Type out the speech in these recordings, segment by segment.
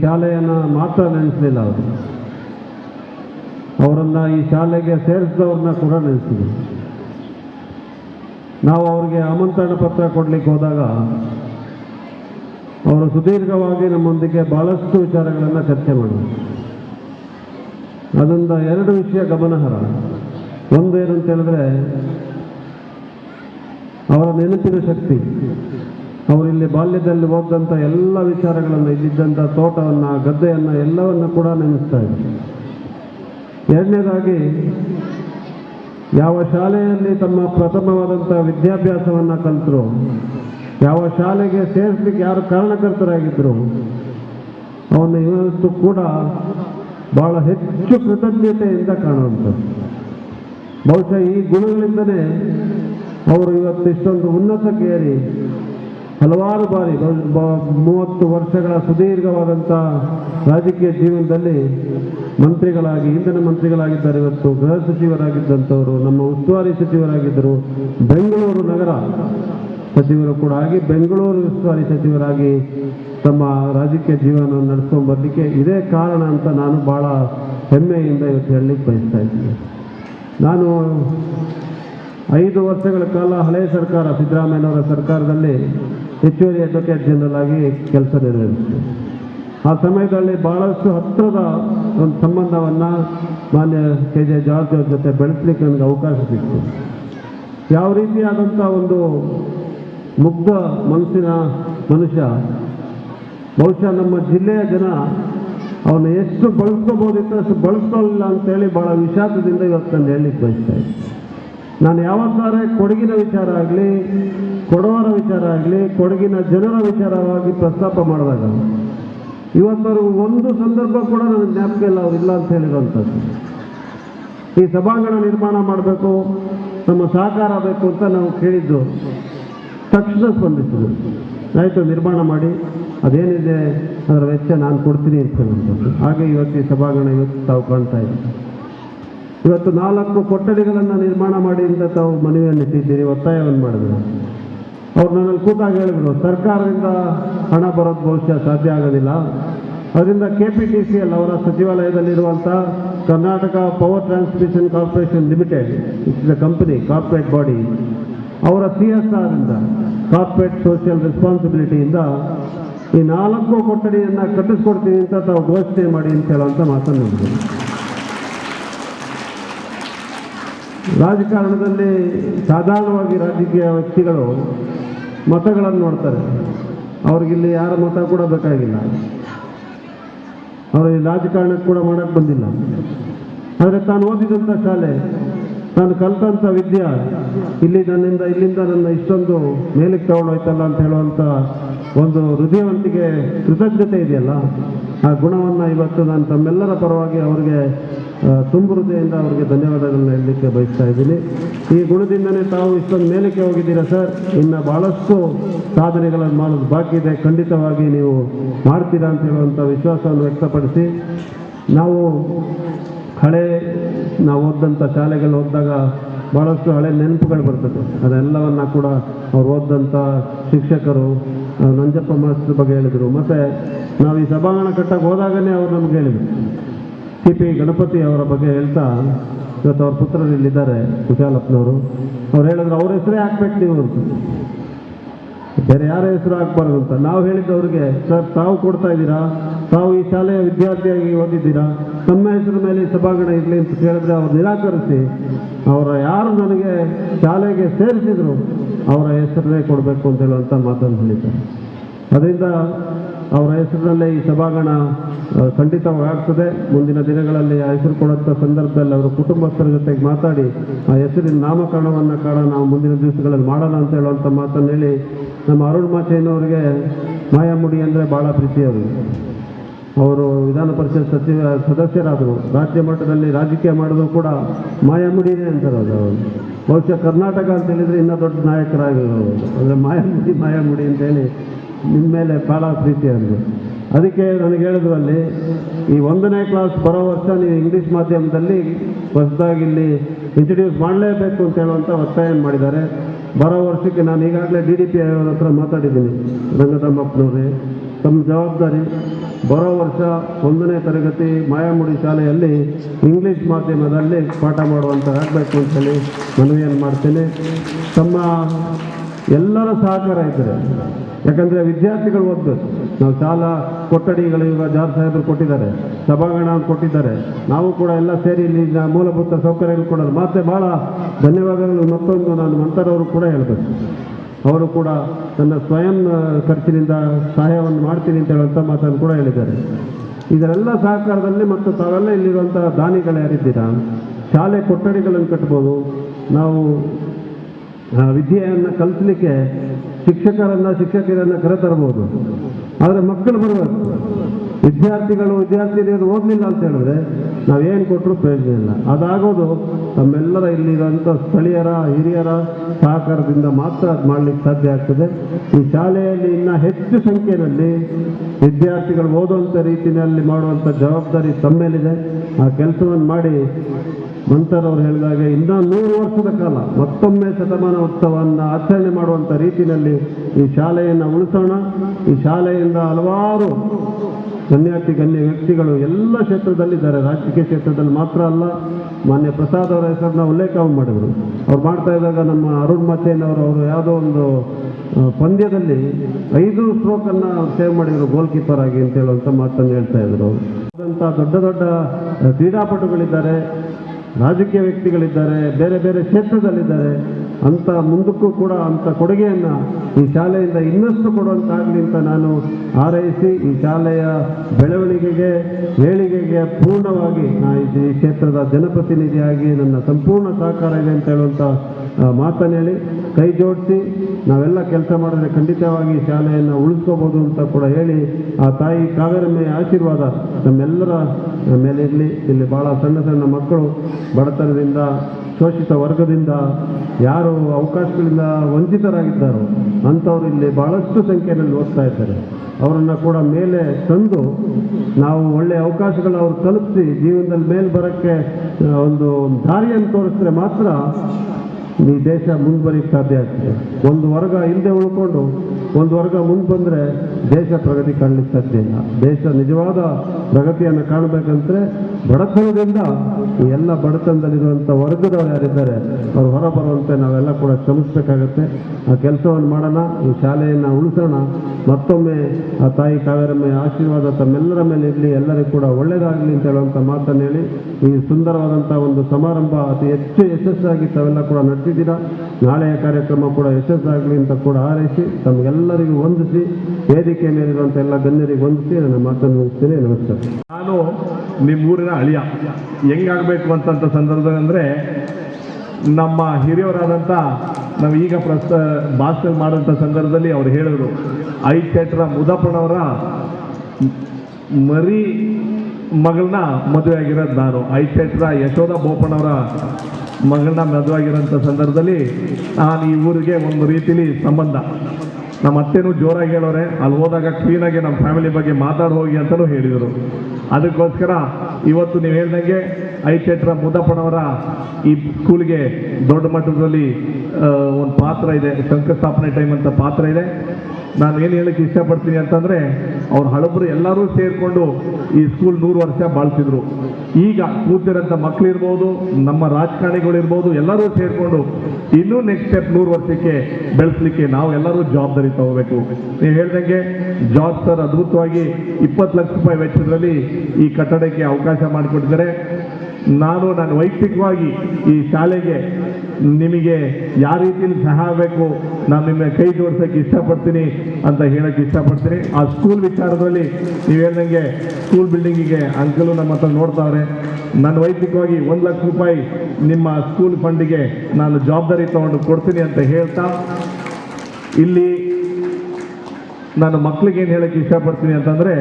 ಶಾಲೆಯನ್ನು ಮಾತ್ರ ನೆನೆಸಲಿಲ್ಲ ಅವರು. ಅವರನ್ನು ಈ ಶಾಲೆಗೆ ಸೇರಿಸಿದವ್ರನ್ನ ಕೂಡ ನೆನೆಸಿದ್ರು. ನಾವು ಅವ್ರಿಗೆ ಆಮಂತ್ರಣ ಪತ್ರ ಕೊಡಲಿಕ್ಕೆ ಹೋದಾಗ ಅವರು ಸುದೀರ್ಘವಾಗಿ ನಮ್ಮೊಂದಿಗೆ ಭಾಳಷ್ಟು ವಿಚಾರಗಳನ್ನು ಚರ್ಚೆ ಮಾಡಿದರು. ಅದರಿಂದ ಎರಡು ವಿಷಯ ಗಮನಹರ ಒಂದು ಏನಂತ ಹೇಳಿದ್ರೆ ಅವರ ನೆನಪಿನ ಶಕ್ತಿ. ಅವರಿಲ್ಲಿ ಬಾಲ್ಯದಲ್ಲಿ ಹೋದಂಥ ಎಲ್ಲ ವಿಚಾರಗಳನ್ನು ಇಲ್ಲಿದ್ದಂಥ ತೋಟವನ್ನು, ಗದ್ದೆಯನ್ನು ಎಲ್ಲವನ್ನು ಕೂಡ ನೆನೆಸ್ತಾ ಇದ್ದರು ಎರಡನೇದಾಗಿ, ಯಾವ ಶಾಲೆಯಲ್ಲಿ ತಮ್ಮ ಪ್ರಥಮವಾದಂಥ ವಿದ್ಯಾಭ್ಯಾಸವನ್ನು ಕಲಿತರು, ಯಾವ ಶಾಲೆಗೆ ಸೇರಿಸ್ಲಿಕ್ಕೆ ಯಾರು ಕಾರಣಕರ್ತರಾಗಿದ್ದರು ಅವನ್ನ ಇವತ್ತು ಕೂಡ ಬಹಳ ಹೆಚ್ಚು ಕೃತಜ್ಞತೆಯಿಂದ ಕಾಣುವಂಥದ್ದು. ಬಹುಶಃ ಈ ಗುಣಗಳಿಂದನೇ ಅವರು ಇವತ್ತು ಇಷ್ಟೊಂದು ಉನ್ನತಕ್ಕೆ ಏರಿ ಹಲವಾರು ಬಾರಿ ಮೂವತ್ತು ವರ್ಷಗಳ ಸುದೀರ್ಘವಾದಂಥ ರಾಜಕೀಯ ಜೀವನದಲ್ಲಿ ಮಂತ್ರಿಗಳಾಗಿ, ಇಂಧನ ಮಂತ್ರಿಗಳಾಗಿದ್ದಾರೆ ಇವತ್ತು. ಗೃಹ ಸಚಿವರಾಗಿದ್ದಂಥವರು, ನಮ್ಮ ಉಸ್ತುವಾರಿ ಸಚಿವರಾಗಿದ್ದರು. ಬೆಂಗಳೂರು ನಗರ ಸಚಿವರು ಕೂಡ ಆಗಿ, ಬೆಂಗಳೂರು ಉಸ್ತುವಾರಿ ಸಚಿವರಾಗಿ ತಮ್ಮ ರಾಜಕೀಯ ಜೀವನವನ್ನು ನಡೆಸ್ಕೊಂಡು ಬರಲಿಕ್ಕೆ ಇದೇ ಕಾರಣ ಅಂತ ನಾನು ಭಾಳ ಹೆಮ್ಮೆಯಿಂದ ಇವತ್ತು ಹೇಳಲಿಕ್ಕೆ ಬಯಸ್ತಾ ಇದ್ದೀನಿ. ನಾನು ಐದು ವರ್ಷಗಳ ಕಾಲ ಹಳೆಯ ಸರ್ಕಾರ, ಸಿದ್ದರಾಮಯ್ಯನವರ ಸರ್ಕಾರದಲ್ಲಿ ಹೆಚ್ಚುವರಿ ಅಡ್ವೊಕೇಟ್ ಜನರಲ್ ಆಗಿ ಕೆಲಸ ನೆರವೇರಿಸಿದೆ. ಆ ಸಮಯದಲ್ಲಿ ಬಹಳಷ್ಟು ಹತ್ತಿರದ ಒಂದು ಸಂಬಂಧವನ್ನು ಮಾನ್ಯ ಕೆ ಜೆ ಜಾರ್ಜ್ ಅವ್ರ ಜೊತೆ ಬೆಳೆಸಲಿಕ್ಕೆ ನನಗೆ ಅವಕಾಶ ಸಿಕ್ತು. ಯಾವ ರೀತಿಯಾದಂಥ ಒಂದು ಮುಗ್ಧ ಮನಸ್ಸಿನ ಮನುಷ್ಯ, ಬಹುಶಃ ನಮ್ಮ ಜಿಲ್ಲೆಯ ಜನ ಅವನು ಎಷ್ಟು ಬಳಸ್ಕೋಬೋದಿತ್ತು, ಅಷ್ಟು ಬಳಸ್ಕೊಳ್ಳಿಲ್ಲ ಅಂತೇಳಿ ಭಾಳ ವಿಷಾದದಿಂದ ಇವತ್ತು ನಾನು ಹೇಳಲಿಕ್ಕೆ ಬಯಸ್ತಾ ಇದ್ದೀನಿ. ನಾನು ಯಾವತ್ತಾರೆ ಕೊಡಗಿನ ವಿಚಾರ ಆಗಲಿ, ಕೊಡವರ ವಿಚಾರ ಆಗಲಿ, ಕೊಡಗಿನ ಜನರ ವಿಚಾರವಾಗಿ ಪ್ರಸ್ತಾಪ ಮಾಡಿದಾಗ ಇವತ್ತವರೆಗೂ ಒಂದು ಸಂದರ್ಭ ಕೂಡ ನನಗೆ ಜ್ಞಾಪಕ ಇಲ್ಲ ಇಲ್ಲ ಅಂತ ಹೇಳಿರುವಂಥದ್ದು. ಈ ಸಭಾಂಗಣ ನಿರ್ಮಾಣ ಮಾಡಬೇಕು, ನಮ್ಮ ಸಹಕಾರ ಬೇಕು ಅಂತ ನಾವು ಕೇಳಿದ್ದು ತಕ್ಷಣ ಸ್ಪಂದಿಸಿದ್ರು. ಆಯಿತು, ನಿರ್ಮಾಣ ಮಾಡಿ, ಅದೇನಿದೆ, ಅದರ ವೆಚ್ಚ ನಾನು ಕೊಡ್ತೀನಿ ಅಂತ ಹೇಳುವಂಥದ್ದು ಹಾಗೆ ಇವತ್ತು ಈ ಸಭಾಂಗಣ ಇವತ್ತು ತಾವು ಕಾಣ್ತಾ ಇದ್ದೀವಿ ಇವತ್ತು ನಾಲ್ಕು ಕೊಠಡಿಗಳನ್ನು ನಿರ್ಮಾಣ ಮಾಡಿ ಅಂತ ತಾವು ಮನವಿಯನ್ನು ಇಟ್ಟಿದ್ದೀರಿ, ಒತ್ತಾಯವನ್ನು ಮಾಡಿದ್ರು. ಅವ್ರು ನನ್ನಲ್ಲಿ ಕೂತಾಗ ಹೇಳಿದ್ರು, ಸರ್ಕಾರದಿಂದ ಹಣ ಬರೋದು ಬಹುಶಃ ಸಾಧ್ಯ ಆಗೋದಿಲ್ಲ. ಅದರಿಂದ K P T C L ಅವರ ಸಚಿವಾಲಯದಲ್ಲಿರುವಂಥ Karnataka power transmission corporation limited it's the company corporate body ಅವರ ಸಿ ಎಸ್ ಆರಿಂದ ಕಾರ್ಪೊರೇಟ್ ಸೋಷಿಯಲ್ ರೆಸ್ಪಾನ್ಸಿಬಿಲಿಟಿಯಿಂದ ಈ ನಾಲ್ಕು ಕೊಠಡಿಯನ್ನು ಕಟ್ಟಿಸ್ಕೊಡ್ತೀನಿ ಅಂತ ತಾವು ಘೋಷಣೆ ಮಾಡಿ ಅಂತ ಹೇಳುವಂಥ ಮಾತನ್ನು ಹೇಳಿದ್ರು ರಾಜಕಾರಣದಲ್ಲಿ ಸಾಧಾರಣವಾಗಿ ರಾಜಕೀಯ ವ್ಯಕ್ತಿಗಳು ಮತಗಳನ್ನು ನೋಡ್ತಾರೆ. ಅವ್ರಿಗಿಲ್ಲಿ ಯಾರ ಮತ ಕೂಡ ಬೇಕಾಗಿಲ್ಲ. ಅವರು ರಾಜಕಾರಣಕ್ಕೆ ಕೂಡ ಮಾಡಕ್ಕೆ ಬಂದಿಲ್ಲ. ಆದರೆ ತಾನು ಓದಿದಂಥ ಶಾಲೆ, ತಾನು ಕಲಿತಂಥ ವಿದ್ಯೆ, ಇಲ್ಲಿ ನನ್ನಿಂದ, ಇಲ್ಲಿಂದ ನನ್ನ ಇಷ್ಟೊಂದು ಮೇಲಕ್ಕೆ ತಗೊಂಡೋಯ್ತಲ್ಲ ಅಂತ ಹೇಳುವಂಥ ಒಂದು ಹೃದಯವಂತಿಗೆ ಕೃತಜ್ಞತೆ ಇದೆಯಲ್ಲ? ಆ ಗುಣವನ್ನು ಇವತ್ತು ನಾನು ತಮ್ಮೆಲ್ಲರ ಪರವಾಗಿ ಅವರಿಗೆ ತುಂಬು ಹೃದಯದಿಂದ ಅವರಿಗೆ ಧನ್ಯವಾದಗಳನ್ನು ಹೇಳಲಿಕ್ಕೆ ಬಯಸ್ತಾ ಇದ್ದೀನಿ. ಈ ಗುಣದಿಂದನೇ ತಾವು ಇಷ್ಟೊಂದು ಮೇಲಕ್ಕೆ ಹೋಗಿದ್ದೀರಾ ಸರ್? ಇನ್ನು ಭಾಳಷ್ಟು ಸಾಧನೆಗಳನ್ನು ಮಾಡೋದು ಬಾಕಿ ಇದೆ. ಖಂಡಿತವಾಗಿ ನೀವು ಮಾಡ್ತೀರಾ ಅಂತ ಹೇಳುವಂಥ ವಿಶ್ವಾಸವನ್ನು ವ್ಯಕ್ತಪಡಿಸಿ. ನಾವು ಹಳೆ, ನಾವು ಓದ್ದಂಥ ಶಾಲೆಗಳು ಓದಿದಾಗ ಭಾಳಷ್ಟು ಹಳೆ ನೆನಪುಗಳು ಬರ್ತದೆ. ಅದೆಲ್ಲವನ್ನು ಕೂಡ ಅವ್ರು ಓದ್ದಂಥ ಶಿಕ್ಷಕರು ನಂಜಪ್ಪ ಮಾಸ್ಟರ್ ಬಗ್ಗೆ ಹೇಳಿದರು. ಮತ್ತು ನಾವು ಈ ಸಭಾಂಗಣ ಕಟ್ಟಕ್ಕೆ ಹೋದಾಗಲೇ ಅವ್ರು ನಮ್ಗೆ ಹೇಳಿದರು. ಸಿ ಪಿ ಗಣಪತಿ ಅವರ ಬಗ್ಗೆ ಹೇಳ್ತಾ ಇವತ್ತು ಅವ್ರ ಪುತ್ರರು ಇಲ್ಲಿದ್ದಾರೆ ಕುಶಾಲಪ್ಪನವರು. ಅವ್ರು ಹೇಳಿದ್ರು, ಅವ್ರ ಹೆಸರೇ ಹಾಕ್ಬೇಕು ನೀವು ಅಂತ. ಬೇರೆ ಯಾರ ಹೆಸರು ಹಾಕ್ಬಾರ್ದು ಅಂತ. ನಾವು ಹೇಳಿದ್ದವ್ರಿಗೆ ಸರ್, ತಾವು ಕೊಡ್ತಾ ಇದ್ದೀರಾ? ತಾವು ಈ ಶಾಲೆಯ ವಿದ್ಯಾರ್ಥಿಯಾಗಿ ಓದಿದ್ದೀರಾ? ತಮ್ಮ ಹೆಸರು ಮೇಲೆ ಸಭಾಂಗಣ ಇರಲಿ ಅಂತ ಕೇಳಿದ್ರೆ ಅವ್ರು ನಿರಾಕರಿಸಿ, ಅವರ ಯಾರು ನನಗೆ ಶಾಲೆಗೆ ಸೇರಿಸಿದ್ರು, ಅವರ ಹೆಸರನ್ನೇ ಕೊಡಬೇಕು ಅಂತ ಹೇಳುವಂಥ ಮಾತನ್ನು ಹೇಳಿದ್ದಾರೆ. ಅದರಿಂದ ಅವರ ಹೆಸರಿನಲ್ಲೇ ಈ ಸಭಾಂಗಣ ಖಂಡಿತವಾಗ್ತದೆ. ಮುಂದಿನ ದಿನಗಳಲ್ಲಿ ಆ ಹೆಸರು ಕೊಡುವಂಥ ಸಂದರ್ಭದಲ್ಲಿ ಅವರ ಕುಟುಂಬಸ್ಥರ ಜೊತೆಗೆ ಮಾತಾಡಿ, ಆ ಹೆಸರಿನ ನಾಮಕರಣವನ್ನು ಕಾಣ ನಾವು ಮುಂದಿನ ದಿವಸಗಳಲ್ಲಿ ಮಾಡೋಣ ಅಂತ ಹೇಳುವಂಥ ಮಾತನ್ನು ಹೇಳಿ, ನಮ್ಮ ಅರುಣ್ ಮಾಚಯ್ಯನವರಿಗೆ ಮಾಯಾಮುಡಿ ಅಂದರೆ ಭಾಳ ಪ್ರೀತಿಯವರು ಅವರು ವಿಧಾನ ಪರಿಷತ್ ಸಚಿವ, ಸದಸ್ಯರಾದರು. ರಾಜ್ಯ ಮಟ್ಟದಲ್ಲಿ ರಾಜಕೀಯ ಮಾಡಿದ್ರು ಕೂಡ ಮಾಯಾಮುಡಿನೇ ಅಂತಾರೆ ಅವರು. ಬಹುಶಃ ಕರ್ನಾಟಕ ಅಂತ ಹೇಳಿದರೆ ಇನ್ನೂ ದೊಡ್ಡ ನಾಯಕರಾಗಿರೋರು. ಅಂದರೆ ಮಾಯಾಮುಡಿ ಮಾಯಾಮುಡಿ ಅಂತೇಳಿ ನಿಮ್ಮ ಮೇಲೆ ಭಾಳ ಪ್ರೀತಿ ಅಂದರು. ಅದಕ್ಕೆ ನನಗೆ ಹೇಳಿದ್ರು ಅಲ್ಲಿ, ಈ ಒಂದನೇ ಕ್ಲಾಸ್ ಬರೋ ವರ್ಷ ನೀವು ಇಂಗ್ಲೀಷ್ ಮಾಧ್ಯಮದಲ್ಲಿ ಹೊಸದಾಗಿ ಇಲ್ಲಿ ಇಂಟ್ರಡ್ಯೂಸ್ ಮಾಡಲೇಬೇಕು ಅಂತ ಹೇಳುವಂಥ ಒತ್ತಾಯ ಮಾಡಿದ್ದಾರೆ. ಬರೋ ವರ್ಷಕ್ಕೆ ನಾನು ಈಗಾಗಲೇ ಡಿ ಡಿ ಪಿ ಅವ್ರ ಹತ್ರ ಮಾತಾಡಿದ್ದೀನಿ ರಂಗದಮ್ಮಪ್ಪನವ್ರೆ ತಮ್ಮ ಜವಾಬ್ದಾರಿ, ಬರೋ ವರ್ಷ ಒಂದನೇ ತರಗತಿ ಮಾಯಾಮುಡಿ ಶಾಲೆಯಲ್ಲಿ ಇಂಗ್ಲೀಷ್ ಮಾಧ್ಯಮದಲ್ಲಿ ಪಾಠ ಮಾಡುವಂಥ ಆಗಬೇಕು ಅಂತೇಳಿ ಮನವಿಯನ್ನು ಮಾಡ್ತೇನೆ. ತಮ್ಮ ಎಲ್ಲರ ಸಹಕಾರ ಇದ್ದರೆ ಯಾಕಂದರೆ ವಿದ್ಯಾರ್ಥಿಗಳು ಓದಬೇಕು ನಾವು ಶಾಲಾ ಕೊಠಡಿಗಳು ಇವಾಗ ಜಾರ್ ಸಾಹೇಬರು ಕೊಟ್ಟಿದ್ದಾರೆ, ಸಭಾಂಗಣ ಅಂತ ಕೊಟ್ಟಿದ್ದಾರೆ. ನಾವು ಕೂಡ ಎಲ್ಲ ಸೇರಿ ಇಲ್ಲಿ ಮೂಲಭೂತ ಸೌಕರ್ಯಗಳು ಕೊಡೋದು ಮತ್ತೆ ಭಾಳ ಧನ್ಯವಾದಗಳು. ಮತ್ತೊಂದು ನಾನು ಮಂತರವರು ಕೂಡ ಹೇಳಬೇಕು. ಅವರು ಕೂಡ ತನ್ನ ಸ್ವಯಂ ಖರ್ಚಿನಿಂದ ಸಹಾಯವನ್ನು ಮಾಡ್ತೀನಿ ಅಂತ ಹೇಳುವಂಥ ಮಾತನ್ನು ಕೂಡ ಹೇಳಿದ್ದಾರೆ. ಇದರೆಲ್ಲ ಸಹಕಾರದಲ್ಲಿ ಮತ್ತು ತಾವೆಲ್ಲ ಇಲ್ಲಿರುವಂಥ ದಾನಿಗಳು ಯಾರಿದ್ದೀರಾ? ಶಾಲೆ ಕೊಠಡಿಗಳನ್ನು ಕಟ್ಬೋದು. ನಾವು ವಿದ್ಯೆಯನ್ನು ಕಲಿಸಲಿಕ್ಕೆ ಶಿಕ್ಷಕರನ್ನ ಶಿಕ್ಷಕಿಯರನ್ನ ಕರೆತರಬಹುದು. ಆದರೆ ಮಕ್ಕಳು ಬರಬೇಕು ವಿದ್ಯಾರ್ಥಿಗಳು ವಿದ್ಯಾರ್ಥಿನಿಯರು ಓದಲಿಲ್ಲ ಅಂತ ಹೇಳಿದ್ರೆ ನಾವೇನು ಕೊಟ್ಟರು ಪ್ರಯೋಜನ ಇಲ್ಲ. ಅದಾಗೋದು ತಮ್ಮೆಲ್ಲರ ಇಲ್ಲಿರುವಂಥ ಸ್ಥಳೀಯರ, ಹಿರಿಯರ ಸಹಕಾರದಿಂದ ಮಾತ್ರ ಅದು ಮಾಡಲಿಕ್ಕೆ ಸಾಧ್ಯ ಆಗ್ತದೆ. ಈ ಶಾಲೆಯಲ್ಲಿ ಇನ್ನ ಹೆಚ್ಚು ಸಂಖ್ಯೆಯಲ್ಲಿ ವಿದ್ಯಾರ್ಥಿಗಳು ಓದುವಂಥ ರೀತಿಯಲ್ಲಿ ಮಾಡುವಂಥ ಜವಾಬ್ದಾರಿ ತಮ್ಮೇಲಿದೆ. ಆ ಕೆಲಸವನ್ನು ಮಾಡಿ ಮಂತರ್ ಅವರು ಹೇಳಿದಾಗ, ಇಂದ ನೂರು ವರ್ಷದ ಕಾಲ, ಮತ್ತೊಮ್ಮೆ ಶತಮಾನ ಉತ್ಸವವನ್ನು ಆಚರಣೆ ಮಾಡುವಂಥ ರೀತಿಯಲ್ಲಿ ಈ ಶಾಲೆಯನ್ನು ಉಳಿಸೋಣ. ಈ ಶಾಲೆಯಿಂದ ಹಲವಾರು ಸನ್ಯಾಸಿ ಗಣ್ಯ ವ್ಯಕ್ತಿಗಳು ಎಲ್ಲ ಕ್ಷೇತ್ರದಲ್ಲಿದ್ದಾರೆ. ರಾಜಕೀಯ ಕ್ಷೇತ್ರದಲ್ಲಿ ಮಾತ್ರ ಅಲ್ಲ, ಮಾನ್ಯ ಪ್ರಸಾದ್ ಅವರ ಹೆಸರನ್ನ ಉಲ್ಲೇಖ ಮಾಡಿದರು. ಅವ್ರು ಮಾಡ್ತಾ ಇದ್ದಾಗ ನಮ್ಮ ಅರುಣ್ ಮಚೇನ್ ಅವರು ಅವರು ಯಾವುದೋ ಒಂದು ಪಂದ್ಯದಲ್ಲಿ ಐದು ಸ್ಟ್ರೋಕನ್ನು ಸೇವ್ ಮಾಡಿದರು ಗೋಲ್ ಕೀಪರ್ ಆಗಿ ಅಂತ ಹೇಳುವಂಥ ಮಾತನ್ನು ಹೇಳ್ತಾ ಇದ್ರು. ದೊಡ್ಡ ದೊಡ್ಡ ಕ್ರೀಡಾಪಟುಗಳಿದ್ದಾರೆ. ರಾಜಕೀಯ ವ್ಯಕ್ತಿಗಳಿದ್ದಾರೆ, ಬೇರೆ ಬೇರೆ ಕ್ಷೇತ್ರದಲ್ಲಿದ್ದಾರೆ, ಅಂತ ಮುಂದಕ್ಕೂ ಕೂಡ ಅಂಥ ಕೊಡುಗೆಯನ್ನು ಈ ಶಾಲೆಯಿಂದ ಇನ್ನಷ್ಟು ಕೊಡುವಂತಾಗಲಿ ಅಂತ ನಾನು ಹಾರೈಸಿ ಈ ಶಾಲೆಯ ಬೆಳವಣಿಗೆಗೆ, ಏಳಿಗೆಗೆ ಪೂರ್ಣವಾಗಿ ನಾ ಈ ಕ್ಷೇತ್ರದ ಜನಪ್ರತಿನಿಧಿಯಾಗಿ ನನ್ನ ಸಂಪೂರ್ಣ ಸಹಕಾರ ಇದೆ ಅಂತ ಹೇಳುವಂಥ ಮಾತನ್ನು ಹೇಳಿ, ಕೈ ಜೋಡಿಸಿ, ನಾವೆಲ್ಲ ಕೆಲಸ ಮಾಡಿದ್ರೆ ಖಂಡಿತವಾಗಿ ಶಾಲೆಯನ್ನು ಉಳಿಸ್ಕೋಬೋದು ಅಂತ ಕೂಡ ಹೇಳಿ, ಆ ತಾಯಿ ಕಾವೇರಮ್ಮೆಯ ಆಶೀರ್ವಾದ ನಮ್ಮೆಲ್ಲರ ಮೇಲೆ ಇರಲಿ. ಇಲ್ಲಿ ಭಾಳ ಸಣ್ಣ ಸಣ್ಣ ಮಕ್ಕಳು ಬಡತನದಿಂದ, ಶೋಷಿತ ವರ್ಗದಿಂದ, ಯಾರು ಅವಕಾಶಗಳಿಂದ ವಂಚಿತರಾಗಿದ್ದಾರೋ ಅಂಥವ್ರು ಇಲ್ಲಿ ಭಾಳಷ್ಟು ಸಂಖ್ಯೆಯಲ್ಲಿ ಓದ್ತಾ ಇದ್ದಾರೆ. ಅವರನ್ನು ಕೂಡ ಮೇಲೆ ತಂದು ನಾವು ಒಳ್ಳೆಯ ಅವಕಾಶಗಳು ಅವ್ರು ತಲುಪಿಸಿ, ಜೀವನದಲ್ಲಿ ಮೇಲೆ ಬರೋಕ್ಕೆ ಒಂದು ದಾರಿಯನ್ನು ತೋರಿಸಿದ್ರೆ ಮಾತ್ರ ಈ ದೇಶ ಮುಂದುವರಿಕ್ಕೆ ಸಾಧ್ಯ ಆಗ್ತದೆ. ಒಂದು ವರ್ಗ ಹಿಂದೆ ಉಳ್ಕೊಂಡು, ಒಂದು ವರ್ಗ ಮುಂದೆ ಬಂದರೆ ದೇಶ ಪ್ರಗತಿ ಕಾಣಲಿಕ್ಕೆ ಸಾಧ್ಯ ಇಲ್ಲ. ದೇಶ ನಿಜವಾದ ಪ್ರಗತಿಯನ್ನು ಕಾಣಬೇಕಂದ್ರೆ ಬಡತನದಿಂದ ಎಲ್ಲ ಬಡತನದಲ್ಲಿರುವಂಥ ವರ್ಗದವ್ರು ಯಾರಿದ್ದಾರೆ, ಅವ್ರು ಹೊರ ಬರುವಂತೆ ನಾವೆಲ್ಲ ಕೂಡ ಶ್ರಮಿಸಬೇಕಾಗತ್ತೆ. ಆ ಕೆಲಸವನ್ನು ಮಾಡೋಣ, ಈ ಶಾಲೆಯನ್ನು ಉಳಿಸೋಣ ಮತ್ತೊಮ್ಮೆ ಆ ತಾಯಿ ಕಾವೇರಮ್ಮೆ ಆಶೀರ್ವಾದ ತಮ್ಮೆಲ್ಲರ ಮೇಲೆ ಇರಲಿ, ಎಲ್ಲರಿಗೂ ಕೂಡ ಒಳ್ಳೆಯದಾಗಲಿ ಅಂತ ಹೇಳುವಂಥ ಮಾತನ್ನು ಹೇಳಿ ಈ ಸುಂದರವಾದಂಥ ಒಂದು ಸಮಾರಂಭ ಅತಿ ಹೆಚ್ಚು ಯಶಸ್ಸಾಗಿ ತಾವೆಲ್ಲ ಕೂಡ ನಡೆಸಿದ್ದೀರಾ. ನಾಳೆಯ ಕಾರ್ಯಕ್ರಮ ಕೂಡ ಯಶಸ್ಸಾಗಲಿ ಅಂತ ಕೂಡ ಹಾರೈಸಿ ತಮಗೆಲ್ಲರಿಗೂ ವಂದಿಸಿ, ವೇದಿಕೆ ಮೇಲಿರುವಂಥ ಎಲ್ಲ ಗಣ್ಯರಿಗೆ ವಂದಿಸಿ ನನ್ನ ಮಾತನ್ನು ಮುಗಿಸ್ತೀನಿ. ನಮಸ್ಕಾರ. ನಾನು ನಿಮ್ಮೂರಿನ ಅಳಿಯ. ಹೆಂಗಾಗಬೇಕು ಅಂತಂಥ ಸಂದರ್ಭದಲ್ಲಿ ಅಂದರೆ ನಮ್ಮ ಹಿರಿಯವರಾದಂಥ ನಾವು ಈಗ ಪ್ರಸ್ತ ಭಾಷಣ ಮಾಡೋಂಥ ಸಂದರ್ಭದಲ್ಲಿ ಅವ್ರು ಹೇಳಿದರು, ಐ ಥಿಯೇಟ್ರ ಮುದಪ್ಪನವರ ಮರಿ ಮಗಳನ್ನ ಮದುವೆ ಆಗಿರೋದು ನಾನು. ಐ ಥಿಯೇಟ್ರ ಯಶೋಧ ಬೋಪಣ್ಣವರ ಮಗಳನ್ನ ಮದುವೆ ಆಗಿರೋಂಥ ಸಂದರ್ಭದಲ್ಲಿ ನಾನು ಈ ಊರಿಗೆ ಒಂದು ರೀತಿಲಿ ಸಂಬಂಧ. ನಮ್ಮ ಅತ್ತೆನೂ ಜೋರಾಗಿ ಹೇಳೋರೆ, ಅಲ್ಲಿ ಹೋದಾಗ ಕ್ಲೀನಾಗಿ ನಮ್ಮ ಫ್ಯಾಮಿಲಿ ಬಗ್ಗೆ ಮಾತಾಡಿ ಹೋಗಿ ಅಂತಲೂ ಹೇಳಿದರು. ಅದಕ್ಕೋಸ್ಕರ ಇವತ್ತು ನೀವು ಹೇಳ್ದಂಗೆ ಐ ಥಿಯೇಟ್ರ ಮುದ್ದಪ್ಪನವರ ಈ ಸ್ಕೂಲ್ಗೆ ದೊಡ್ಡ ಮಟ್ಟದಲ್ಲಿ ಒಂದು ಪಾತ್ರ ಇದೆ, ಶಂಕುಸ್ಥಾಪನೆ ಟೈಮ್ ಅಂತ ಪಾತ್ರ ಇದೆ. ನಾನು ಏನು ಹೇಳಕ್ಕೆ ಇಷ್ಟಪಡ್ತೀನಿ ಅಂತಂದರೆ, ಅವ್ರ ಹಳಬರು ಎಲ್ಲರೂ ಸೇರಿಕೊಂಡು ಈ ಸ್ಕೂಲ್ ನೂರು ವರ್ಷ ಬಾಳ್ತಿದ್ರು ಈಗ ಕೂತಿರೋಂಥ ಮಕ್ಕಳಿರ್ಬೋದು ನಮ್ಮ ರಾಜಕಾರಣಿಗಳಿರ್ಬೋದು ಎಲ್ಲರೂ ಸೇರಿಕೊಂಡು ಇನ್ನೂ ನೆಕ್ಸ್ಟ್ ಸ್ಟೆಪ್ ನೂರು ವರ್ಷಕ್ಕೆ ಬೆಳೆಸಲಿಕ್ಕೆ ನಾವು ಎಲ್ಲರೂ ಜವಾಬ್ದಾರಿ ತಗೋಬೇಕು. ನೀವು ಹೇಳ್ದಂಗೆ ಜಾಬ್ ಸರ್ ಅದ್ಭುತವಾಗಿ ಇಪ್ಪತ್ತು ಲಕ್ಷ ರೂಪಾಯಿ ವೆಚ್ಚದಲ್ಲಿ ಈ ಕಟ್ಟಡಕ್ಕೆ ಅವಕಾಶ ಮಾಡಿಕೊಟ್ಟಿದ್ದಾರೆ. ನಾನು ನಾನು ವೈಯಕ್ತಿಕವಾಗಿ ಈ ಶಾಲೆಗೆ ನಿಮಗೆ ಯಾವ ರೀತಿಯಲ್ಲಿ ಸಹಾಯ ಬೇಕು, ನಾನು ನಿಮ್ಮ ಕೈ ಜೋಡಿಸೋಕೆ ಇಷ್ಟಪಡ್ತೀನಿ ಅಂತ ಹೇಳೋಕ್ಕೆ ಇಷ್ಟಪಡ್ತೀನಿ. ಆ ಸ್ಕೂಲ್ ವಿಚಾರದಲ್ಲಿ ನೀವು ಹೇಳ್ದಂಗೆ ಸ್ಕೂಲ್ ಬಿಲ್ಡಿಂಗಿಗೆ ಅಂಕಲು ನಮ್ಮ ಹತ್ರ ನೋಡ್ತಾವ್ರೆ. ನಾನು ವೈಯಕ್ತಿಕವಾಗಿ ಒಂದು ಲಕ್ಷ ರೂಪಾಯಿ ನಿಮ್ಮ ಸ್ಕೂಲ್ ಫಂಡಿಗೆ ನಾನು ಜವಾಬ್ದಾರಿ ತಗೊಂಡು ಕೊಡ್ತೀನಿ ಅಂತ ಹೇಳ್ತಾ, ಇಲ್ಲಿ ನಾನು ಮಕ್ಳಿಗೆ ಏನು ಹೇಳೋಕ್ಕೆ ಇಷ್ಟಪಡ್ತೀನಿ ಅಂತಂದರೆ,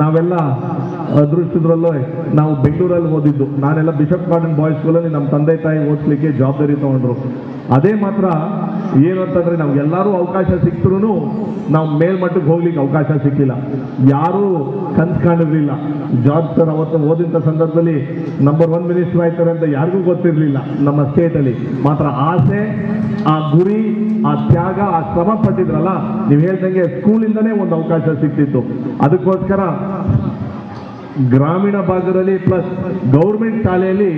ನಾವೆಲ್ಲ ಅದೃಷ್ಟದ್ರಲ್ಲೂ ನಾವು ಬೆಂಗಳೂರಲ್ಲಿ ಓದಿದ್ದು. ನಾನೆಲ್ಲ ಬಿಷಪ್ ಗಾರ್ಡನ್ ಬಾಯ್ಸ್ ಸ್ಕೂಲಲ್ಲಿ ನಮ್ಮ ತಂದೆ ತಾಯಿ ಓದಿಸ್ಲಿಕ್ಕೆ ಜವಾಬ್ದಾರಿ ತಗೊಂಡ್ರು. ಅದೇ ಮಾತ್ರ ಏನು ಅಂತಂದರೆ ನಮ್ಗೆಲ್ಲರೂ ಅವಕಾಶ ಸಿಕ್ತರೂ ನಾವು ಮೇಲ್ಮಟ್ಟಕ್ಕೆ ಹೋಗ್ಲಿಕ್ಕೆ ಅವಕಾಶ ಸಿಕ್ಕಿಲ್ಲ. ಯಾರೂ ಕನ್ಸು ಕಾಣಿರಲಿಲ್ಲ. ಜಾಬ್ ಸರ್ ಅವತ್ತು ಓದಿದ್ದ ಸಂದರ್ಭದಲ್ಲಿ ನಂಬರ್ ಒನ್ ಮಿನಿಸ್ಟರ್ ಆಯ್ತಾರೆ ಅಂತ ಯಾರಿಗೂ ಗೊತ್ತಿರಲಿಲ್ಲ ನಮ್ಮ ಸ್ಟೇಟಲ್ಲಿ ಮಾತ್ರ ಆಸೆ, ಆ ಗುರಿ, ಆ ತ್ಯಾಗ, ಆ ಶ್ರಮ ಪಟ್ಟಿದ್ರಲ್ಲ, ನೀವು ಹೇಳ್ದಂಗೆ ಸ್ಕೂಲಿಂದನೇ ಒಂದು ಅವಕಾಶ ಸಿಕ್ತಿತ್ತು. ಅದಕ್ಕೋಸ್ಕರ ಗ್ರಾಮೀಣ ಭಾಗದಲ್ಲಿ ಪ್ಲಸ್ ಗೌರ್ಮೆಂಟ್ ಶಾಲೆಯಲ್ಲಿ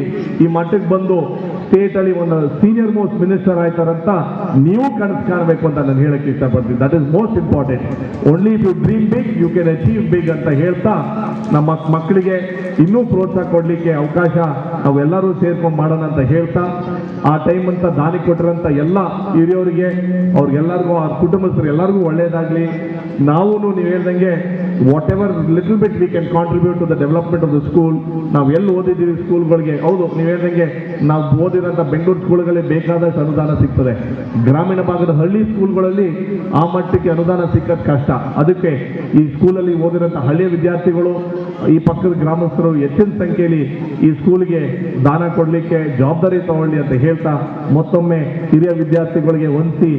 ಈ ಮಟ್ಟಕ್ಕೆ ಬಂದು ಸ್ಟೇಟಲ್ಲಿ ಒಂದು ಸೀನಿಯರ್ ಮೋಸ್ಟ್ ಮಿನಿಸ್ಟರ್ ಆಯ್ತಾರಂತ ನೀವು ಕನಸು ಕಾಣಬೇಕು ಅಂತ ನಾನು ಹೇಳಕ್ಕೆ ಇಷ್ಟಪಡ್ತೀನಿ. That is most important only if you dream big you can achieve big ಅಂತ ಹೇಳ್ತಾ ನಮ್ಮ ಮಕ್ಕಳಿಗೆ ಇನ್ನೂ ಪ್ರೋತ್ಸಾಹ ಕೊಡಲಿಕ್ಕೆ ಅವಕಾಶ ನಾವೆಲ್ಲರೂ ಸೇರ್ಕೊಂಡು ಮಾಡೋಣ ಅಂತ ಹೇಳ್ತಾ, ಆ ಟೈಮ್ ಅಂತ ದಾನಿ ಕೊಟ್ಟಿರೋಂಥ ಎಲ್ಲ ಹಿರಿಯವರಿಗೆ ಅವ್ರಿಗೆಲ್ಲರಿಗೂ ಅವ್ರ ಕುಟುಂಬಸ್ಥರು ಎಲ್ಲರಿಗೂ ಒಳ್ಳೇದಾಗ್ಲಿ. ನಾವು ನೀವು ಹೇಳ್ದಂಗೆ whatever little bit we can contribute to the development of the school ನಾವು ಎಲ್ಲಿ ಓದಿದ್ದೀವಿ ಸ್ಕೂಲ್ಗಳಿಗೆ ಹೌದು, ನೀವು ಹೇಳ್ದಂಗೆ ನಾವು ಓದಿರೋಂಥ ಬೆಂಗಳೂರು ಸ್ಕೂಲ್ಗಳಿಗೆ ಬೇಕಾದಷ್ಟು ಅನುದಾನ ಸಿಗ್ತದೆ. ಗ್ರಾಮೀಣ ಭಾಗದ ಹಳ್ಳಿ ಸ್ಕೂಲ್ಗಳಲ್ಲಿ ಆ ಮಟ್ಟಕ್ಕೆ ಅನುದಾನ ಸಿಕ್ಕದ್ ಕಷ್ಟ. ಅದಕ್ಕೆ ಈ ಸ್ಕೂಲಲ್ಲಿ ಓದಿರೋಂಥ ಹಳ್ಳಿಯ ವಿದ್ಯಾರ್ಥಿಗಳು, ಈ ಪಕ್ಕದ ಗ್ರಾಮಸ್ಥರು ಹೆಚ್ಚಿನ ಸಂಖ್ಯೆಯಲ್ಲಿ ಈ ಸ್ಕೂಲ್ಗೆ ದಾನ ಕೊಡಲಿಕ್ಕೆ ಜವಾಬ್ದಾರಿ ತಗೊಳ್ಳಿ ಅಂತ ಹೇಳ್ತಾ ಮತ್ತೊಮ್ಮೆ ಹಿರಿಯ ವಿದ್ಯಾರ್ಥಿಗಳಿಗೆ ಹೊಂದಿಸಿ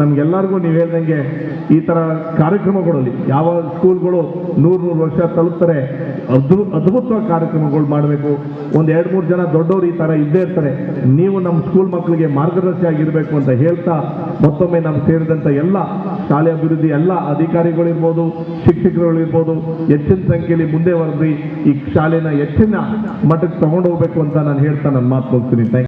ನಮ್ಗೆಲ್ಲರಿಗೂ ನೀವು ಹೇಳ್ದಂಗೆ ಈ ಥರ ಕಾರ್ಯಕ್ರಮಗಳಲ್ಲಿ ಯಾವ ಸ್ಕೂಲ್ಗಳು ನೂರು ನೂರು ವರ್ಷ ತಲುಪ್ತಾರೆ ಅದ್ಭುತ ಅದ್ಭುತವಾದ ಕಾರ್ಯಕ್ರಮಗಳು ಮಾಡಬೇಕು. ಒಂದು ಎರಡು ಮೂರು ಜನ ದೊಡ್ಡವರು ಈ ಥರ ಇದ್ದೇ ಇರ್ತಾರೆ. ನೀವು ನಮ್ಮ ಸ್ಕೂಲ್ ಮಕ್ಕಳಿಗೆ ಆಗಿರಬೇಕು ಅಂತ ಹೇಳ್ತಾ ಮತ್ತೊಮ್ಮೆ ನಮ್ಗೆ ಸೇರಿದಂಥ ಎಲ್ಲ ಶಾಲೆ ಅಭಿವೃದ್ಧಿ ಎಲ್ಲ ಅಧಿಕಾರಿಗಳಿರ್ಬೋದು, ಶಿಕ್ಷಕರುಗಳಿರ್ಬೋದು, ಹೆಚ್ಚಿನ ಸಂಖ್ಯೆಯಲ್ಲಿ ಮುಂದೆ ವರೆದಿ ಈ ಶಾಲೆನ ಹೆಚ್ಚಿನ ಮಟ್ಟಕ್ಕೆ ತಗೊಂಡು ಹೋಗ್ಬೇಕು ಅಂತ ನಾನು ಹೇಳ್ತಾ ನನ್ನ ಮಾತು ಹೋಗ್ತೀನಿ